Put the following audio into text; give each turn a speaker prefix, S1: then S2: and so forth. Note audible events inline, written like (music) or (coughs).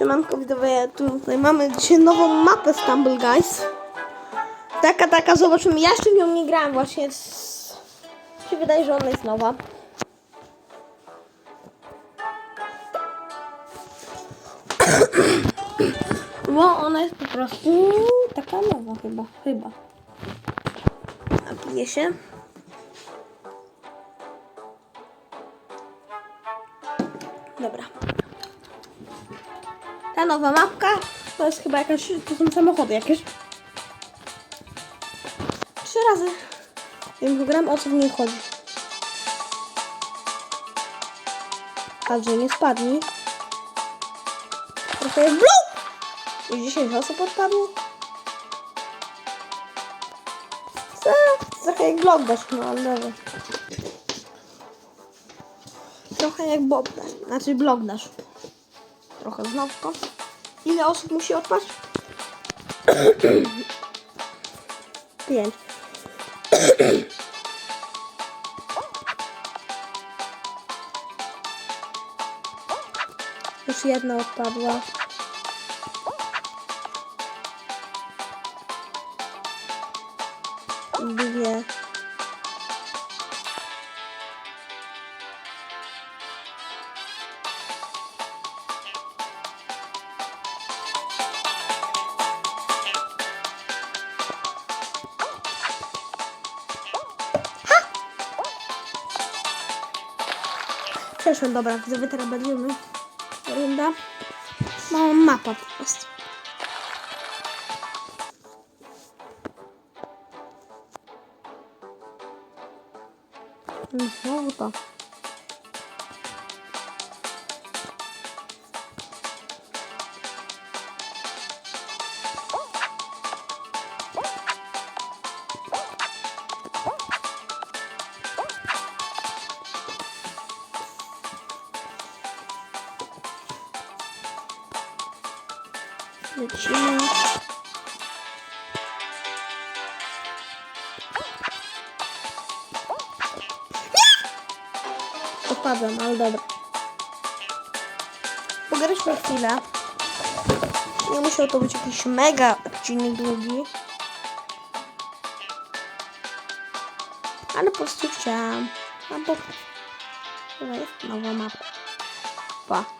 S1: Siemanko widzowie, tutaj mamy dzisiaj nową mapę Stumble Guys. Taka, taka, zobaczymy. Ja jeszcze w nią nie grałem właśnie. z- się wydaje, że ona jest nowa. (coughs) Bo ona jest po prostu taka nowa chyba, chyba. Napije się. Dobra. Ta nowa mapka to jest chyba jakaś, to są samochody jakieś. Trzy razy. Wiem, gram o co w niej chodzi. Także nie spadnij. Trochę jest blok! Już 10 osób odpadło. Co? Trochę jak blok no ale dobra. Trochę jak Bob znaczy blok dasz. Trochę znowko. Ile osób musi odpaść? Pięć. Już jedna odpadła. Dwie. Przeszłem, dobra, widzowie, teraz będziemy. Runda. Mała mapa po prostu. Znowu to. Lecimy. Odpadłem, ale dobra. Pograliśmy chwilę. Nie musiał to być jakiś mega odcinek długi. Ale po prostu chciałam. To jest nowa mapa. Pa.